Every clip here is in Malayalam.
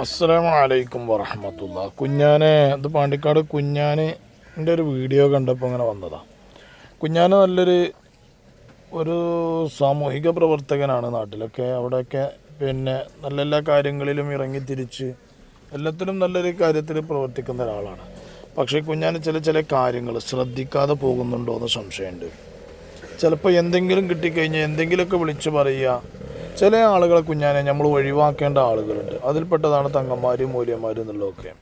അസ്സലാമു അലൈക്കും വറഹമത്തുള്ള. കുഞ്ഞാനെ ഇത് പാണ്ടിക്കാട് കുഞ്ഞാനിന്റെ ഒരു വീഡിയോ കണ്ടപ്പോൾ അങ്ങനെ വന്നതാണ് കുഞ്ഞാന് നല്ലൊരു ഒരു സാമൂഹിക പ്രവർത്തകനാണ് നാട്ടിലൊക്കെ. അവിടെയൊക്കെ പിന്നെ നല്ല എല്ലാ കാര്യങ്ങളിലും ഇറങ്ങി തിരിച്ച് എല്ലാത്തിലും നല്ലൊരു കാര്യത്തിൽ പ്രവർത്തിക്കുന്ന ഒരാളാണ്. പക്ഷേ കുഞ്ഞാന് ചില ചില കാര്യങ്ങൾ ശ്രദ്ധിക്കാതെ പോകുന്നുണ്ടോ എന്ന് സംശയമുണ്ട്. ചിലപ്പോൾ എന്തെങ്കിലും കിട്ടിക്കഴിഞ്ഞാൽ എന്തെങ്കിലുമൊക്കെ വിളിച്ച് പറയുക ചില ആളുകളെ കുഞ്ഞാനെ നമ്മൾ ഒഴിവാക്കേണ്ട ആളുകളുണ്ട്. അതിൽപ്പെട്ടതാണ് തങ്ങന്മാരും മൂല്യന്മാരും എന്നുള്ളതൊക്കെ.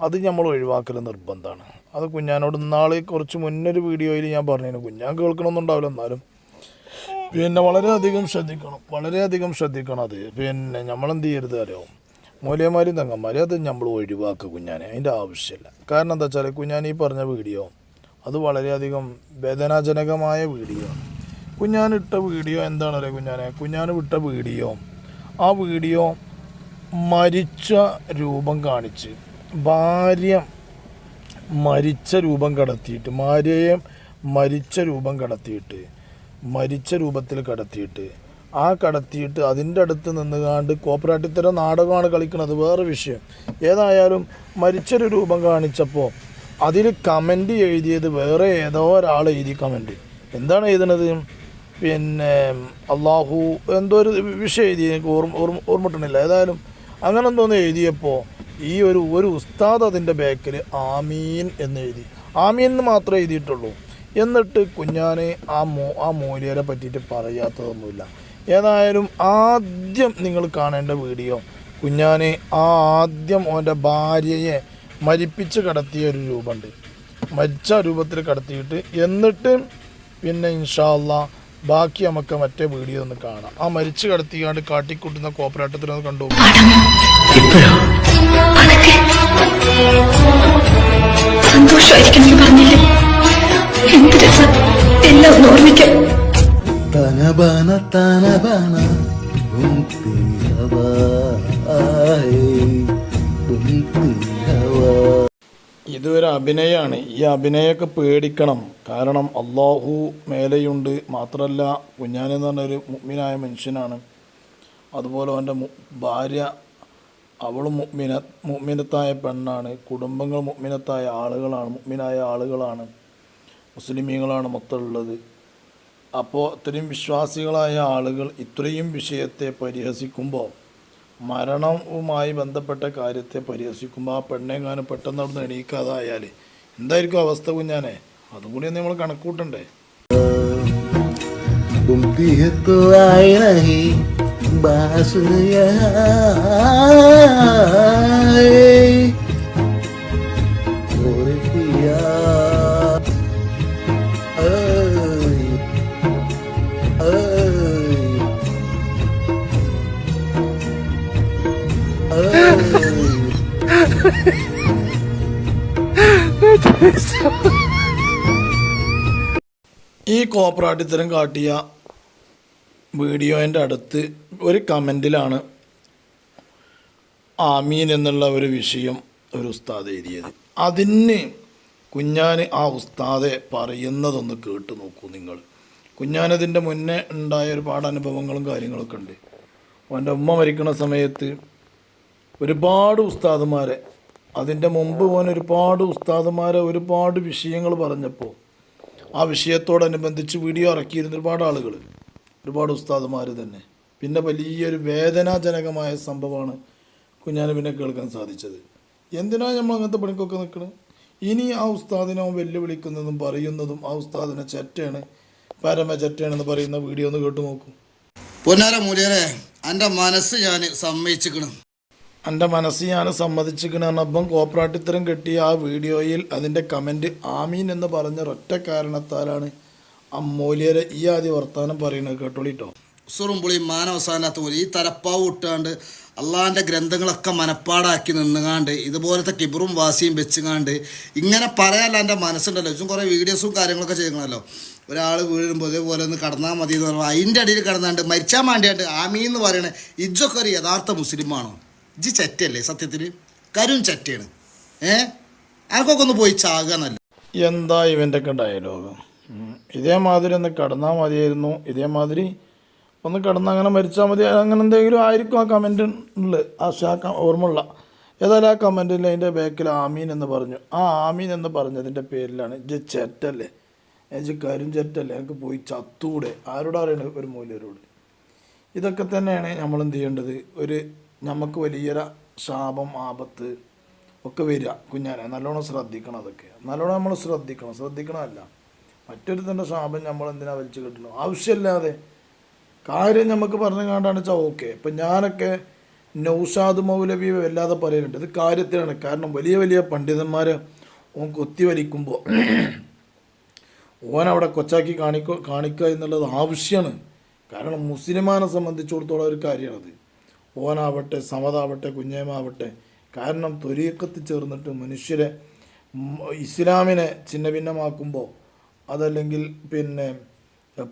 അത് നമ്മൾ ഒഴിവാക്കൽ നിർബന്ധമാണ്. അത് കുഞ്ഞാനോട് ഇന്നാളെ കുറച്ച് മുന്നൊരു വീഡിയോയിൽ ഞാൻ പറഞ്ഞു കുഞ്ഞാൻ കേൾക്കണമെന്നുണ്ടാവില്ല എന്നാലും. പിന്നെ വളരെയധികം ശ്രദ്ധിക്കണം. വളരെയധികം ശ്രദ്ധിക്കണം അത്. പിന്നെ നമ്മളെന്ത് ചെയ്യരുത് അറിയാവും മൂല്യന്മാരും തങ്ങന്മാരും അത് നമ്മൾ ഒഴിവാക്കുക കുഞ്ഞാനെ. അതിന്റെ ആവശ്യമില്ല. കാരണം എന്താ വെച്ചാൽ കുഞ്ഞാൻ ഈ പറഞ്ഞ വീഡിയോ അത് വളരെയധികം വേദനാജനകമായ വീഡിയോ ആണ്. കുഞ്ഞാൻ ഇട്ട വീഡിയോ എന്താണ് അറിയാം കുഞ്ഞാനെ കുഞ്ഞാൻ വിട്ട വീഡിയോ. ആ വീഡിയോ മരിച്ച രൂപം കാണിച്ച്. ഭാര്യ മരിച്ച രൂപം കടത്തിയിട്ട് ഭാര്യയെ മരിച്ച രൂപം കടത്തിയിട്ട് മരിച്ച രൂപത്തിൽ കടത്തിയിട്ട് ആ കടത്തിയിട്ട് അതിന്റെ അടുത്ത് നിന്നുകാണ്ട് കോപ്പറേറ്റീവ് നാടകമാണ് കളിക്കുന്നത് വേറെ വിഷയം. ഏതായാലും മരിച്ചൊരു രൂപം കാണിച്ചപ്പോൾ അതിൽ കമന്റ് എഴുതിയത് വേറെ ഏതോ ഒരാൾ എഴുതി കമന്റ്. എന്താണ് എഴുതുന്നത് പിന്നെ അള്ളാഹു എന്തോ ഒരു വിഷയം എഴുതി എനിക്ക് ഓർമ്മ ഓർമ്മ ഏതായാലും അങ്ങനെ എന്തോന്ന് എഴുതിയപ്പോൾ ഈ ഒരു ഒരു ഉസ്താദ് അതിന്റെ ബാക്കിൽ ആമീൻ എന്ന് എഴുതി. ആമീൻ എന്ന് മാത്രമേ എഴുതിയിട്ടുള്ളൂ. എന്നിട്ട് കുഞ്ഞാനെ ആ മോ ആ മോലിയരെ പറ്റിയിട്ട് പറയാത്തതൊന്നുമില്ല. ഏതായാലും ആദ്യം നിങ്ങൾ കാണേണ്ട വീഡിയോ കുഞ്ഞാനെ ആ ആദ്യം ഓന്റെ ഭാര്യയെ മരിപ്പിച്ച് കടത്തിയ ഒരു രൂപമുണ്ട്. മരിച്ച രൂപത്തിൽ കടത്തിയിട്ട് എന്നിട്ട് പിന്നെ ഇൻഷാല്ല ബാക്കി നമുക്ക് മറ്റേ വീഡിയോ ഒന്ന് കാണാം. ആ മരിച്ചു കടത്തിയാണ്ട് കാട്ടിക്കൂട്ടുന്ന കോപ്പറേറ്റത്തിലൊന്ന് കണ്ടു അതൊക്കെ സന്തോഷമായിരിക്കും പറഞ്ഞില്ലേ? എന്ത് രസം? എല്ലാം ഓർമ്മിക്കാം. തനബന തനബന. ഇതൊരു അഭിനയമാണ് ഈ അഭിനയമൊക്കെ പേടിക്കണം. കാരണം അള്ളാഹു മേലെയുണ്ട്. മാത്രമല്ല കുഞ്ഞാനെന്ന് പറഞ്ഞൊരു മുഗ്മിനായ മനുഷ്യനാണ്. അതുപോലെ അവന്റെ ഭാര്യ അവളും മുഗ്മിന മുഗ്മിനത്തായ പെണ്ണാണ്. കുടുംബങ്ങൾ മുഗ്മിനത്തായ ആളുകളാണ് മുഗ്മിനായ ആളുകളാണ്. മുസ്ലിമീങ്ങളാണ് മൊത്തമുള്ളത് അപ്പോൾ ഇത്രയും വിശ്വാസികളായ ആളുകൾ ഇത്രയും വിഷയത്തെ പരിഹസിക്കുമ്പോൾ മരണവുമായി ബന്ധപ്പെട്ട കാര്യത്തെ പരിഹസിക്കുമ്പോൾ ആ പെണ്ണെങ്ങാനും പെട്ടെന്ന് അവിടെ എണീക്കാതായാൽ എന്തായിരിക്കും അവസ്ഥ കുഞ്ഞാനെ? അതും കൂടി നമ്മൾ കണക്കൂട്ടണ്ടേ? ബാസുയാ ഈ കോപ്പറാട്ടിത്തരം കാട്ടിയ വീഡിയോന്റെ അടുത്ത് ഒരു കമന്റിലാണ് ആമീൻ എന്നുള്ള ഒരു വിഷയം ഒരു ഉസ്താദ് എഴുതിയത്. അതിന് കുഞ്ഞാൻ ആ ഉസ്താദെ പറയുന്നതൊന്ന് കേട്ട് നോക്കൂ നിങ്ങൾ. കുഞ്ഞാനതിന്റെ മുന്നേ ഉണ്ടായ ഒരുപാട് അനുഭവങ്ങളും കാര്യങ്ങളൊക്കെ ഉണ്ട്. അവന്റെ ഉമ്മ മരിക്കുന്ന സമയത്ത് ഒരുപാട് ഉസ്താദുമാരെ അതിന്റെ മുമ്പ് ഓൻ ഒരുപാട് ഉസ്താദുമാരെ ഒരുപാട് വിഷയങ്ങൾ പറഞ്ഞപ്പോൾ ആ വിഷയത്തോടനുബന്ധിച്ച് വീഡിയോ ഇറക്കിയിരുന്ന ഒരുപാട് ആളുകൾ ഒരുപാട് ഉസ്താദുമാർ തന്നെ. പിന്നെ വലിയൊരു വേദനാജനകമായ സംഭവമാണ് കുഞ്ഞാനുവിനെ കേൾക്കാൻ സാധിച്ചത്. എന്തിനാ നമ്മൾ അങ്ങനത്തെ പണിക്കൊക്കെ നിൽക്കുന്നത് ഇനി ആ ഉസ്താദിനെ അവൻ വെല്ലുവിളിക്കുന്നതും പറയുന്നതും ആ ഉസ്താദിനെ ചെറ്റയാണ് പരമ ചെറ്റയാണെന്ന് പറയുന്ന വീഡിയോ ഒന്ന് കേട്ടു നോക്കൂ. പൊന്നാര മൂല്യരെ എന്റെ മനസ്സ് ഞാൻ സമ്മതിച്ചിക്കണം എന്റെ മനസ്സ് ഞാൻ സമ്മതിച്ചിരിക്കണമെന്ന് അപ്പം കോപ്പറാട്ടിത്തരം കിട്ടിയ ആ വീഡിയോയിൽ അതിന്റെ കമന്റ് ആമീൻ എന്ന് പറഞ്ഞ ഒറ്റ കാരണത്താലാണ് അമ്മൂല്യരെ ഈ ആദ്യ വർത്തമാനം പറയുന്നത് കേട്ടോളിട്ടോ ഉസുറുമ്പുളി മാനവസാനത്ത് പോലെ ഈ തലപ്പാവ് ഇട്ടാണ്ട് അള്ളാഹിന്റെ ഗ്രന്ഥങ്ങളൊക്കെ മനപ്പാടാക്കി നിന്നുകാണ്ട് ഇതുപോലത്തെ കിബറും വാസിയും വെച്ചുകാണ്ട് ഇങ്ങനെ പറയാനല്ല എന്റെ മനസ്സുണ്ടല്ലോ. ഇതും കുറേ വീഡിയോസും കാര്യങ്ങളൊക്കെ ചെയ്യണമല്ലോ ഒരാൾ വീഴുമ്പോൾ ഇതേപോലെ ഒന്ന് കടന്നാൽ മതി എന്ന് പറയുമ്പോൾ അതിന്റെ അടിയിൽ കടന്നാണ്ട് മരിച്ചാൽ മാണ്ടിയാണ്ട് ആമീ എന്ന് പറയണേ ഇജ്ജൊക്കെ ഒരു യഥാർത്ഥ മുസ്ലിമാണോ? ഇജ്ജ് ചറ്റല്ലേ സത്യത്തിൽ കരും ചറ്റയാണ്. ഏ? ആർക്കൊക്കെ ഒന്ന് പോയി ചാകാന്നല്ല എന്താ ഇവന്റെ ഒക്കെ ഡയലോഗ്. ഇതേമാതിരി ഒന്ന് കടന്നാൽ മതിയായിരുന്നു. ഇതേമാതിരി ഒന്ന് കടന്ന് അങ്ങനെ മരിച്ചാൽ മതി. അങ്ങനെ എന്തെങ്കിലും ആയിരിക്കും ആ കമന്റിൽ ആ ഷാക്ക ഓർമ്മയുള്ള. ഏതായാലും ആ കമന്റിൽ അതിന്റെ ബാക്കിൽ ആമീൻ എന്ന് പറഞ്ഞു. ആ ആമീൻ എന്ന് പറഞ്ഞതിന്റെ പേരിലാണ് ജി ചെറ്റല്ലേ? ജി കരും ചെറ്റല്ലേ? എനിക്ക് പോയി ചത്തൂടെ. ആരോട് ഒരു മൂല്യരോട്. ഇതൊക്കെ തന്നെയാണ് നമ്മൾ എന്ത് ചെയ്യേണ്ടത്? ഒരു നമുക്ക് വലിയൊരു ശാപം ആപത്ത് ഒക്കെ വരിക. കുഞ്ഞാനെ നല്ലോണം ശ്രദ്ധിക്കണം അതൊക്കെ. നല്ലോണം നമ്മൾ ശ്രദ്ധിക്കണം. ശ്രദ്ധിക്കണമല്ല മറ്റൊരുത്തന്റെ ശാപം നമ്മൾ എന്തിനാ വലിച്ചു കിട്ടണം ആവശ്യമില്ലാതെ. കാര്യം നമുക്ക് പറഞ്ഞു കണ്ടാണ് വെച്ചാൽ ഓക്കെ ഇപ്പം ഞാനൊക്കെ നൗഷാദ് മൗലവി വല്ലാതെ പറയുന്നുണ്ട് ഇത് കാര്യത്തിലാണ്. കാരണം വലിയ വലിയ പണ്ഡിതന്മാർ ഓൻ കൊത്തി വലിക്കുമ്പോൾ ഓൻ അവിടെ കൊച്ചാക്കി കാണിക്കുക കാണിക്കുക എന്നുള്ളത് ആവശ്യമാണ്. കാരണം മുസ്ലിമാനെ സംബന്ധിച്ചിടത്തോളം ഒരു കാര്യമാണത്. ഓനാവട്ടെ സമതാവട്ടെ കുഞ്ഞേമാവട്ടെ. കാരണം തൊരീക്കത്തിൽ ചേർന്നിട്ട് മനുഷ്യരെ ഇസ്ലാമിനെ ഛിന്ന ഭിന്നമാക്കുമ്പോൾ അതല്ലെങ്കിൽ പിന്നെ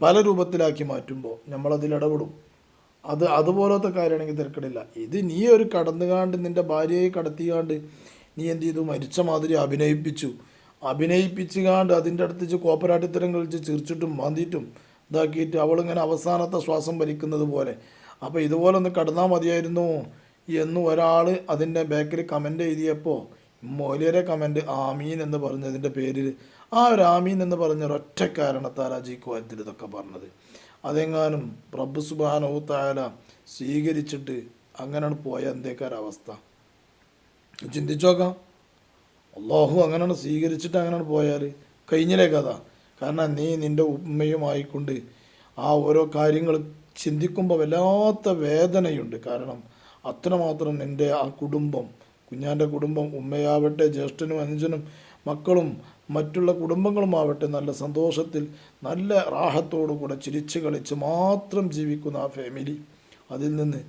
പല രൂപത്തിലാക്കി മാറ്റുമ്പോൾ നമ്മളതിൽ ഇടപെടും. അത് അതുപോലത്തെ കാര്യമാണെങ്കിൽ തിരക്കടില്ല. ഇത് നീ ഒരു കടന്നുകാണ്ട് നിന്റെ ഭാര്യയെ കടത്തിക്കാണ്ട് നീ എന്ത് ചെയ്തു? മരിച്ച മാതിരി അഭിനയിപ്പിച്ചു. അഭിനയിപ്പിച്ചുകാണ്ട് അതിന്റെ അടുത്ത് കോപ്പരാട്ടിത്തരം കളിച്ച് ചിരിച്ചിട്ടും മാന്തിയിട്ടും ഇതാക്കിയിട്ട് അവളിങ്ങനെ അവസാനത്തെ ശ്വാസം വലിക്കുന്നത് പോലെ അപ്പോൾ ഇതുപോലെ ഒന്ന് കടന്നാൽ മതിയായിരുന്നു എന്ന് ഒരാൾ അതിന്റെ ബാക്കിൽ കമന്റ് എഴുതിയപ്പോൾ മോലിയരെ കമന്റ് ആമീൻ എന്ന് പറഞ്ഞതിന്റെ പേരിൽ ആ ഒരു ആമീൻ എന്ന് പറഞ്ഞ ഒരൊറ്റ കാരണത്താൽ അജി കോയത്തിൽ ഇതൊക്കെ പറഞ്ഞത്. അതെങ്ങാനും പ്രഭു സുബാനോ തായാല സ്വീകരിച്ചിട്ട് അങ്ങനെയാണ് പോയ എന്തേക്കാരവസ്ഥ ചിന്തിച്ചു നോക്കാം. അള്ളാഹു അങ്ങനെയാണ് സ്വീകരിച്ചിട്ട് അങ്ങനെയാണ് പോയാൽ കഴിഞ്ഞില്ലേ കഥ. കാരണം നീ നിന്റെ ഉമ്മയുമായിക്കൊണ്ട് ആ ഓരോ കാര്യങ്ങൾ ചിന്തിക്കുമ്പോൾ വല്ലാത്ത വേദനയുണ്ട്. കാരണം അത്രമാത്രം എന്റെ ആ കുടുംബം കുഞ്ഞാന്റെ കുടുംബം ഉമ്മയാവട്ടെ ജ്യേഷ്ഠനും അനുജനും മക്കളും മറ്റുള്ള കുടുംബങ്ങളുമാവട്ടെ നല്ല സന്തോഷത്തിൽ നല്ല റാഹത്തോടു കൂടെ ചിരിച്ച് കളിച്ച് മാത്രം ജീവിക്കുന്ന ആ ഫാമിലി അതിൽ നിന്ന്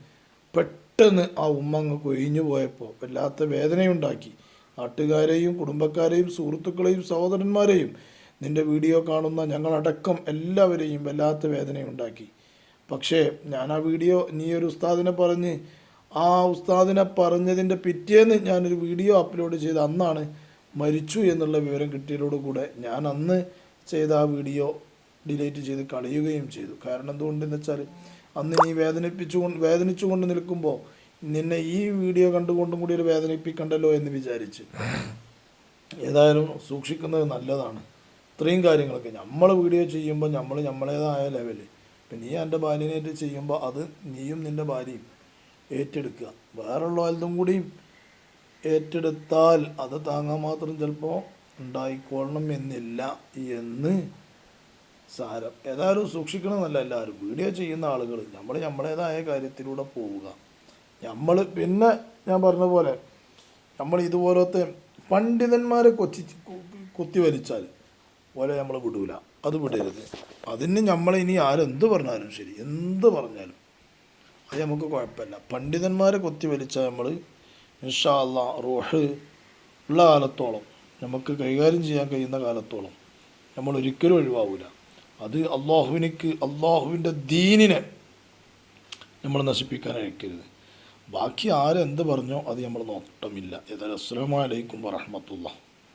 പെട്ടെന്ന് ആ ഉമ്മ അങ്ങ് കൊഴിഞ്ഞു പോയപ്പോൾ വല്ലാത്ത വേദനയുണ്ടാക്കി. നാട്ടുകാരെയും കുടുംബക്കാരെയും സുഹൃത്തുക്കളെയും സഹോദരന്മാരെയും നിന്റെ വീഡിയോ കാണുന്ന ഞങ്ങളടക്കം എല്ലാവരെയും വല്ലാത്ത വേദനയുണ്ടാക്കി. പക്ഷേ ഞാൻ ആ വീഡിയോ നീ ഒരു ഉസ്താദിനെ പറഞ്ഞ് ആ ഉസ്താദിനെ പറഞ്ഞതിന്റെ പിറ്റേന്ന് ഞാനൊരു വീഡിയോ അപ്ലോഡ് ചെയ്ത് അന്നാണ് മരിച്ചു എന്നുള്ള വിവരം കിട്ടിയതോടുകൂടെ ഞാൻ അന്ന് ചെയ്ത ആ വീഡിയോ ഡിലീറ്റ് ചെയ്ത് കളയുകയും ചെയ്തു. കാരണം എന്തുകൊണ്ടെന്ന് വെച്ചാൽ അന്ന് നീ വേദനിപ്പിച്ചുകൊണ്ട് വേദനിച്ചുകൊണ്ട് നിൽക്കുമ്പോൾ നിന്നെ ഈ വീഡിയോ കണ്ടുകൊണ്ടും കൂടി ഒരു വേദനിപ്പിക്കണ്ടല്ലോ എന്ന് വിചാരിച്ച്. ഏതായാലും സൂക്ഷിക്കുന്നത് നല്ലതാണ്. ഇത്രയും കാര്യങ്ങളൊക്കെ. നമ്മൾ വീഡിയോ ചെയ്യുമ്പോൾ നമ്മൾ നമ്മളേതായ ലെവൽ. ഇപ്പം നീ എന്റെ ഭാര്യനായിട്ട് ചെയ്യുമ്പോൾ അത് നീയും നിന്റെ ഭാര്യയും ഏറ്റെടുക്കുക. വേറുള്ള വലുതും കൂടിയും ഏറ്റെടുത്താൽ അത് താങ്ങാൻ മാത്രം ചിലപ്പോൾ ഉണ്ടായിക്കൊള്ളണം എന്നില്ല എന്ന് സാരം. ഏതായാലും സൂക്ഷിക്കണമെന്നല്ല എല്ലാവരും. വീഡിയോ ചെയ്യുന്ന ആളുകൾ നമ്മൾ നമ്മുടേതായ കാര്യത്തിലൂടെ പോവുക. നമ്മൾ പിന്നെ ഞാൻ പറഞ്ഞ പോലെ നമ്മൾ ഇതുപോലത്തെ പണ്ഡിതന്മാരെ കൊച്ചി കുത്തി വലിച്ചാൽ പോലെ നമ്മൾ വിടൂല. അത് വിടരുത്. അതിന് നമ്മൾ ഇനി ആരെന്ത് പറഞ്ഞാലും ശരി. എന്ത് പറഞ്ഞാലും. അത് നമുക്ക് കുഴപ്പമില്ല. പണ്ഡിതന്മാരെ കൊത്തി വലിച്ചാൽ നമ്മൾ ഇൻഷാല്ല റോഹ് ഉള്ള കാലത്തോളം നമുക്ക് കൈകാര്യം ചെയ്യാൻ കഴിയുന്ന കാലത്തോളം നമ്മൾ ഒരിക്കലും ഒഴിവാവില്ല അത് അള്ളാഹുവിനിക്ക് അള്ളാഹുവിന്റെ ദീനിനെ നമ്മൾ നശിപ്പിക്കാൻ അയക്കരുത്. ബാക്കി ആരെന്ത് പറഞ്ഞോ അത് നമ്മൾ നോട്ടമില്ല. ഏതായാലും അസ്സലാമലൈക്കും വറഹമത്തുള്ള